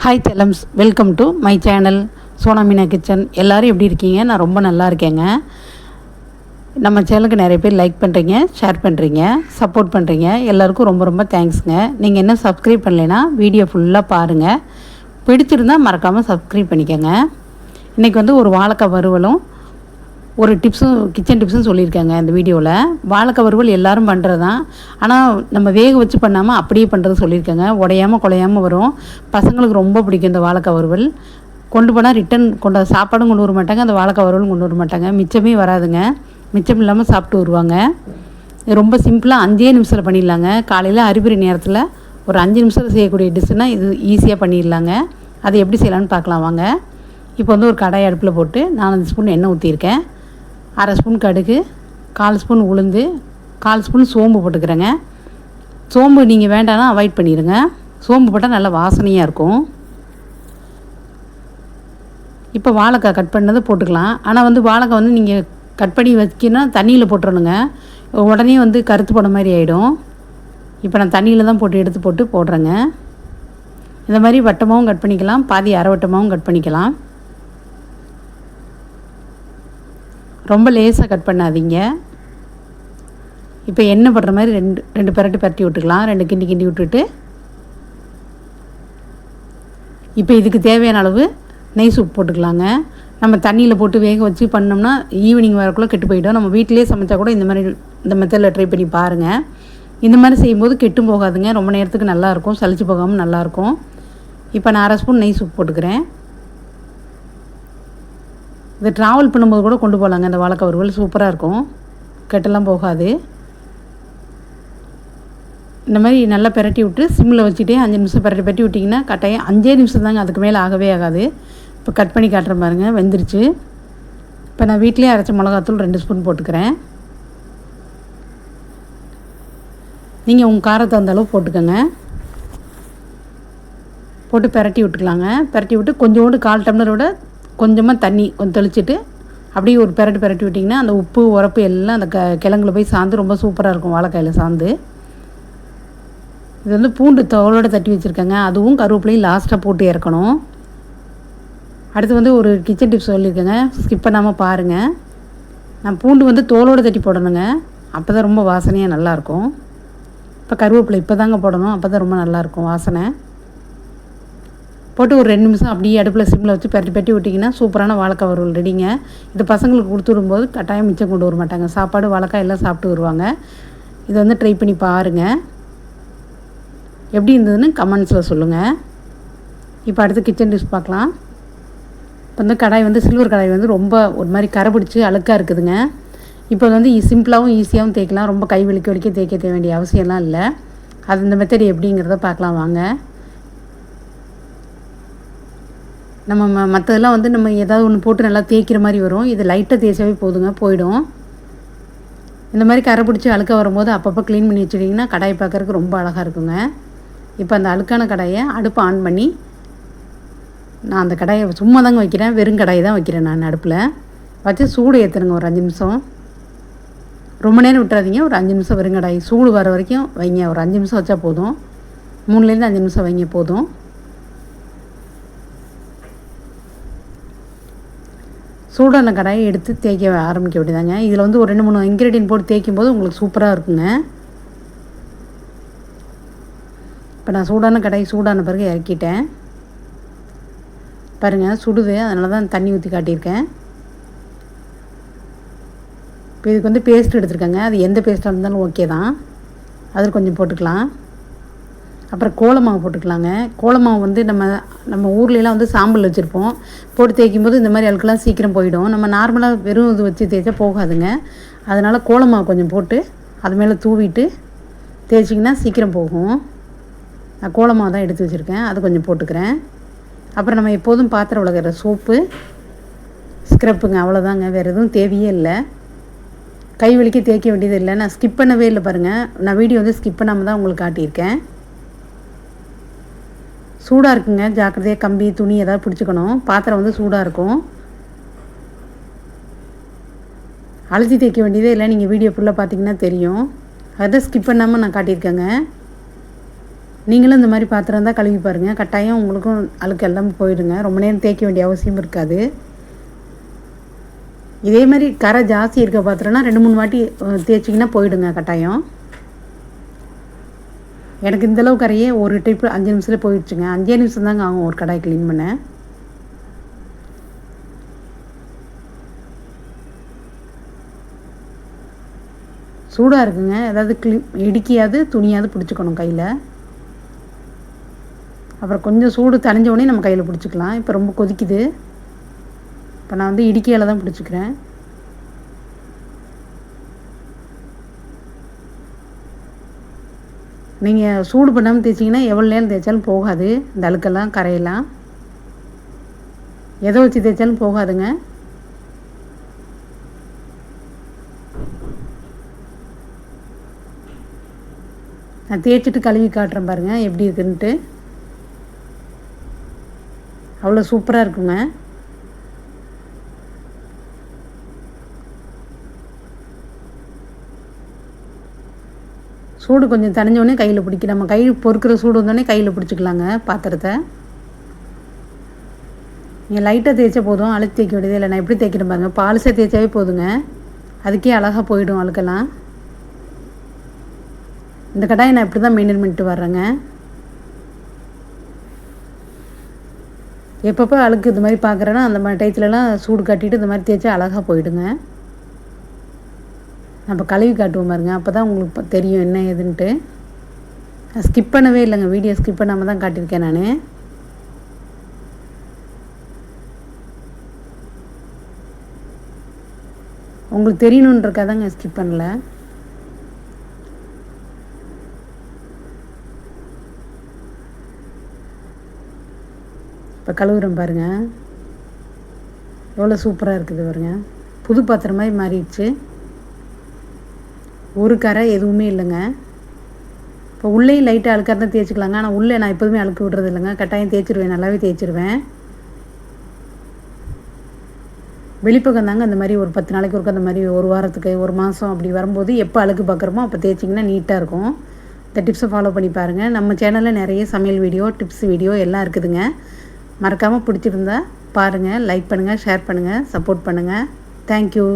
Hi தெலம்ஸ் welcome to my channel Sona Meena kitchen எல்லோரும் எப்படி இருக்கீங்க? நான் ரொம்ப நல்லா இருக்கேங்க. நம்ம சேனலுக்கு நிறைய பேர் லைக் பண்ணுறீங்க ஷேர் பண்ணுறீங்க சப்போர்ட் பண்ணுறீங்க எல்லாருக்கும் ரொம்ப ரொம்ப தேங்க்ஸுங்க நீங்கள் என்ன சப்ஸ்கிரைப் பண்ணலைன்னா வீடியோ ஃபுல்லாக பாருங்கள் பிடிச்சிருந்தா மறக்காமல் சப்ஸ்கிரைப் பண்ணிக்கோங்க. இன்றைக்கி வந்து ஒரு வாழைக்காய் வறுவலும் ஒரு டிப்ஸும் கிச்சன் டிப்ஸும் சொல்லியிருக்காங்க இந்த வீடியோவில் வாழைக்காய் வறுவல் எல்லோரும் பண்ணுறது தான் ஆனால் நம்ம வேக வச்சு பண்ணாமல் அப்படியே பண்ணுறது சொல்லியிருக்காங்க. உடையாமல் குலையாமல் வரும். பசங்களுக்கு ரொம்ப பிடிக்கும் இந்த வாழைக்காய் வறுவல் கொண்டு போனால் ரிட்டன் கொண்டு சாப்பாடும் கொண்டு வர மாட்டாங்க அந்த வாழைக்காய் வறுவலும் கொண்டு வர மாட்டாங்க. மிச்சமே வராதுங்க. மிச்சம் இல்லாமல் சாப்பிட்டு வருவாங்க. ரொம்ப சிம்பிளாக அஞ்சே நிமிஷத்தில் பண்ணிடலாங்க. காலையில் அறிவுரை நேரத்தில் ஒரு அஞ்சு நிமிஷத்தில் செய்யக்கூடிய டிஷ்ஷுனால் இது ஈஸியாக பண்ணிடலாங்க. அதை எப்படி செய்யலான்னு பார்க்கலாம் வாங்க. இப்போ வந்து ஒரு கடாய் அடுப்பில் போட்டு நாலஞ்சு ஸ்பூன் எண்ணெய் ஊற்றிருக்கேன் அரை ஸ்பூன் கடுகு கால் ஸ்பூன் உளுந்து கால் ஸ்பூன் சோம்பு போட்டுக்கிறேங்க. சோம்பு நீங்கள் வேண்டாம்னா அவாய்ட் பண்ணிடுங்க சோம்பு போட்டால் நல்லா வாசனையாக இருக்கும். இப்போ வாழைக்காய் கட் பண்ணதை போட்டுக்கலாம். ஆனால் வந்து வாழைக்காய் வந்து நீங்கள் கட் பண்ணி வைக்கணும் தண்ணியில் போட்டுறணுங்க. உடனே வந்து கருத்து போன மாதிரி ஆகிடும் இப்போ நான் தண்ணியில் தான் போட்டு எடுத்து போட்டு போடுறேங்க. இந்த மாதிரி வட்டமாகவும் கட் பண்ணிக்கலாம். பாதி அரை வட்டமாகவும் கட் பண்ணிக்கலாம். ரொம்ப லேசாக கட் பண்ணாதீங்க. இப்போ எண்ணெய் படுற மாதிரி ரெண்டு ரெண்டு பிரட்டி பரட்டி விட்டுக்கலாம். ரெண்டு கிண்டி கிண்டி விட்டுட்டு. இப்போ இதுக்கு தேவையான அளவு நெய் சூப் போட்டுக்கலாங்க. நம்ம தண்ணியில் போட்டு வேக வச்சு பண்ணோம்னா ஈவினிங் வரக்குள்ளே கெட்டு போயிடும். நம்ம வீட்டிலே சமைச்சா கூட இந்த மாதிரி இந்த மெத்தடில் ட்ரை பண்ணி பாருங்கள் இந்த மாதிரி செய்யும்போது கெட்டும் போகாதுங்க. ரொம்ப நேரத்துக்கு நல்லாயிருக்கும் சளிச்சு போகாமல் நல்லாயிருக்கும் இப்போ நான் அரை ஸ்பூன் நெய் சூப் போட்டுக்கிறேன். இது ட்ராவல் பண்ணும்போது கூட கொண்டு போகலாங்க இந்த வாழைக்காய் வறுவல் சூப்பராக இருக்கும். கெட்டெல்லாம் போகாது. இந்த மாதிரி நல்லா பிரட்டி விட்டு சிம்மில் வச்சுட்டே அஞ்சு நிமிஷம் பெரட்டி பெட்டி விட்டிங்கன்னா கட்டாயம் அஞ்சே நிமிஷம் தாங்க அதுக்கு மேலே ஆகவே ஆகாது. இப்போ கட் பண்ணி காட்டுற பாருங்க வெந்துருச்சு. இப்போ நான் வீட்டிலே அரைச்ச மிளகாத்தூள் ரெண்டு ஸ்பூன் போட்டுக்கிறேன். நீங்கள் உங்கள் காரத்தை அந்த அளவு போட்டுக்கோங்க. போட்டு பிரட்டி விட்டுக்கலாங்க. பிரட்டி விட்டு கொஞ்சோண்டு கால் டம்ளரோட கொஞ்சமாக தண்ணி கொஞ்சம் தெளிச்சிட்டு அப்படியே ஒரு பெரட்டு பெரட்டி விட்டிங்கன்னா அந்த உப்பு உரப்பு எல்லாம் அந்த க கிழங்குல போய் சாந்து ரொம்ப சூப்பராக இருக்கும் வாழைக்காயில் சாந்து. இது வந்து பூண்டு தோலோடு தட்டி வச்சுருக்கேங்க. அதுவும் கருவேப்பிலையும் லாஸ்ட்டாக போட்டு இறக்கணும். அடுத்து வந்து ஒரு கிச்சன் டிப்ஸ் சொல்லியிருக்கேங்க. ஸ்கிப் பண்ணாமல் பாருங்கள் நான் பூண்டு வந்து தோலோடு தட்டி போடணுங்க. அப்போ தான் ரொம்ப வாசனையாக நல்லாயிருக்கும் இப்போ கருவேப்பிலை இப்போ தாங்க போடணும். அப்போ தான் ரொம்ப நல்லாயிருக்கும் வாசனை. போட்டு ஒரு ரெண்டு நிமிஷம் அப்படியே அடுப்பில் சிம்மில் வச்சு பரட்டி பெட்டி விட்டிங்கன்னா சூப்பரான வாழைக்காய் வறுவல் ரெடிங்க. இது பசங்களுக்கு கொடுத்து விடும்போது கட்டாயம் மிச்சம் கொண்டு வர மாட்டாங்க. சாப்பாடு வாழைக்காய் எல்லாம் சாப்பிட்டு வருவாங்க. இதை வந்து ட்ரை பண்ணி பாருங்கள் எப்படி இருந்ததுன்னு கமெண்ட்ஸில் சொல்லுங்கள் இப்போ அடுத்து கிச்சன் டிஷ் பார்க்கலாம். இப்போ வந்து கடாய் வந்து சில்வர் கடாய் வந்து ரொம்ப ஒரு மாதிரி கரை பிடிச்சி அழுக்காக இருக்குதுங்க. இப்போ வந்து சிம்பிளாகவும் ஈஸியாகவும் தேய்க்கலாம். ரொம்ப கை வலிக்க வலிக்க தேய்க்க வேண்டிய அவசியம்லாம் இல்லை. அது இந்த மெத்தட் எப்படிங்கிறத பார்க்கலாம் வாங்க. நம்ம ம மற்றதெல்லாம் வந்து நம்ம ஏதாவது ஒன்று போட்டு நல்லா தேய்க்கிற மாதிரி வரும். இது லைட்டாக தேய்ச்சாவே போதுங்க போயிடும். இந்த மாதிரி கரை பிடிச்சி அழுக்க வரும்போது அப்பப்போ க்ளீன் பண்ணி வச்சுட்டிங்கன்னா கடாய் பார்க்குறதுக்கு ரொம்ப அழகாக இருக்குங்க. இப்போ அந்த அழுக்கான கடாயை அடுப்பை ஆன் பண்ணி நான் அந்த கடாயை சும்மா தாங்க வைக்கிறேன் வெறும் கடாயை தான் வைக்கிறேன் நான் அடுப்பில். வச்சு சூடு ஏற்றுருங்க ஒரு அஞ்சு நிமிஷம். ரொம்ப நேரம் விட்டுறாதீங்க ஒரு அஞ்சு நிமிஷம் வெறும் கடாய். சூடு வர வரைக்கும் வைங்க ஒரு அஞ்சு நிமிஷம் வச்சா போதும். மூணுலேருந்து அஞ்சு நிமிஷம் வைங்க போதும். சூடான கடாயை எடுத்து தேய்க்க ஆரம்பிக்க வேண்டியதாங்க. இதில் வந்து ஒரு ரெண்டு மூணு இன்க்ரீடியன்ட் போட்டு தேய்க்கும் போது உங்களுக்கு சூப்பராக இருக்குங்க. இப்போ நான் சூடான கடாய் சூடான பிறகு இறக்கிட்டேன். பாருங்கள் சுடுது. அதனால தான் தண்ணி ஊற்றி காட்டியிருக்கேன். இப்போ இதுக்கு வந்து பேஸ்ட் எடுத்துருக்கேங்க. அது எந்த பேஸ்ட்டாக இருந்தாலும் ஓகே தான். அதில் கொஞ்சம் போட்டுக்கலாம். அப்புறம் கோலமாவு போட்டுக்கலாங்க. கோலமாவு வந்து நம்ம நம்ம ஊர்லலாம் வந்து சாம்பல் வச்சுருப்போம். போட்டு தேய்க்கும் போது இந்த மாதிரி அழுக்கெல்லாம் சீக்கிரம் போயிடும். நம்ம நார்மலாக வெறும் இது வச்சு தேய்ச்சா போகாதுங்க. அதனால் கோலமாவு கொஞ்சம் போட்டு அது மேலே தூவிட்டு தேய்ச்சிங்கன்னா சீக்கிரம் போகும். நான் கோலமாவு தான் எடுத்து வச்சுருக்கேன். அது கொஞ்சம் போட்டுக்கிறேன். அப்புறம் நம்ம எப்போதும் பாத்திரம் உலகிற சோப்பு ஸ்க்ரப்புங்க அவ்வளோதாங்க வேறு எதுவும் தேவையே இல்லை. கை வலிக்க தேய்க்க வேண்டியது இல்லை. நான் ஸ்கிப் பண்ணவே இல்லை பாருங்கள் நான் வீடியோ வந்து ஸ்கிப் பண்ணாமல் தான் உங்களுக்கு காட்டியிருக்கேன். சூடாக இருக்குங்க. ஜாக்கிரதையாக கம்பி துணி ஏதாவது பிடிச்சிக்கணும். பாத்திரம் வந்து சூடாக இருக்கும். அழுத்தி தேய்க்க வேண்டியதே இல்லை. நீங்கள் வீடியோ ஃபுல்லாக பார்த்தீங்கன்னா தெரியும். அதை ஸ்கிப் பண்ணாமல் நான் காட்டியிருக்கேங்க. நீங்களும் இந்த மாதிரி பாத்திரம் தான் கழுவி பாருங்கள் கட்டாயம் உங்களுக்கும் அழுக்கு எல்லாமே போயிடுங்க. ரொம்ப நேரம் தேய்க்க வேண்டிய அவசியம் இருக்காது. இதே மாதிரி கரை ஜாஸ்தி இருக்க பாத்திரம்னா ரெண்டு மூணு வாட்டி தேய்ச்சிங்கன்னா போயிடுங்க கட்டாயம். எனக்கு இந்தளவுக்கு கரையே ஒரு ட்ரிப் அஞ்சு நிமிஷத்தில் போயிடுச்சுங்க. அஞ்சே நிமிஷம் தாங்க ஆகும் ஒரு கடாய் க்ளீன் பண்ண. சூடாக இருக்குங்க. ஏதாவது கிளி இடுக்கியாவது துணியாவது பிடிச்சிக்கணும் கையில். அப்புறம் கொஞ்சம் சூடு தணிஞ்ச உடனே நம்ம கையில் பிடிச்சிக்கலாம். இப்போ ரொம்ப கொதிக்குது. இப்போ நான் வந்து இடுக்கியால் தான் பிடிச்சிக்கிறேன். நீங்கள் சூடு பண்ணாமல் தேய்ச்சிங்கன்னா எவ்வளோ நேரம் தேய்ச்சாலும் போகாது. இந்த அழுக்கெல்லாம் கரையெல்லாம். எதை வச்சு தேய்ச்சாலும் போகாதுங்க. நான் தேய்ச்சிட்டு கழுவி காட்டுறேன் பாருங்கள் எப்படி இருக்குன்ட்டு அவ்வளோ சூப்பராக இருக்குங்க. சூடு கொஞ்சம் தனிஞ்சோடனே கையில் பிடிக்க நம்ம கை பொறுக்கிற சூடு வந்தோடனே கையில் பிடிச்சிக்கலாங்க பாத்திரத்தை. நீங்கள் லைட்டாக தேய்ச்சா போதும் அழுத்தி தேய்க்க வேண்டியதே இல்லை. நான் எப்படி தேய்க்கிறேன் பாருங்கள் பாலிசை தேய்ச்சாவே போதுங்க. அதுக்கே அழகாக போயிடும் அழுக்கெல்லாம். இந்த கடாயை நான் இப்படி தான் மெயின்டைன் பண்ணிட்டு வர்றேங்க. எப்பப்போ அழுக்கு இது மாதிரி பார்க்குறேன்னா அந்த மாதிரி டயத்துலலாம் சூடு கட்டிட்டு இந்த மாதிரி தேய்ச்சா அழகாக போயிடுங்க. நம்ம கழுவி காட்டுவோம் பாருங்க. அப்போ தான் உங்களுக்கு தெரியும் என்ன ஏதுன்ட்டு. ஸ்கிப் பண்ணவே இல்லைங்க. வீடியோ ஸ்கிப் பண்ணாமல் தான் காட்டியிருக்கேன் நான். உங்களுக்கு தெரியணுன்றக்காக தாங்க ஸ்கிப் பண்ணல. இப்போ கழுவுறேன் பாருங்கள் எவ்வளோ சூப்பராக இருக்குது பாருங்கள் புது பாத்திரம் மாதிரி மாறிடுச்சு. ஒரு கரை எதுவுமே இல்லைங்க. இப்போ உள்ளேயும் லைட்டாக அழுக்காக தான் தேய்ச்சிக்கலாங்க. ஆனால் உள்ளே நான் எப்போதுமே அழுக்கு விடுறது இல்லைங்க. கட்டாயம் தேய்ச்சிருவேன். நல்லாவே தேய்ச்சிருவேன். வெளிப்பக்கம் தாங்க அந்த மாதிரி ஒரு பத்து நாளைக்கு ஒருக்க அந்த மாதிரி ஒரு வாரத்துக்கு ஒரு மாதம் அப்படி வரும்போது எப்போ அழுக்கு பார்க்குறோமோ அப்போ தேய்ச்சிங்கன்னா நீட்டாக இருக்கும். இந்த டிப்ஸை ஃபாலோ பண்ணி பாருங்கள் நம்ம சேனலில் நிறைய சமையல் வீடியோ டிப்ஸ் வீடியோ எல்லாம் இருக்குதுங்க. மறக்காமல் பிடிச்சிருந்தா பாருங்கள் லைக் பண்ணுங்கள் ஷேர் பண்ணுங்கள் சப்போர்ட் பண்ணுங்கள் தேங்க்யூ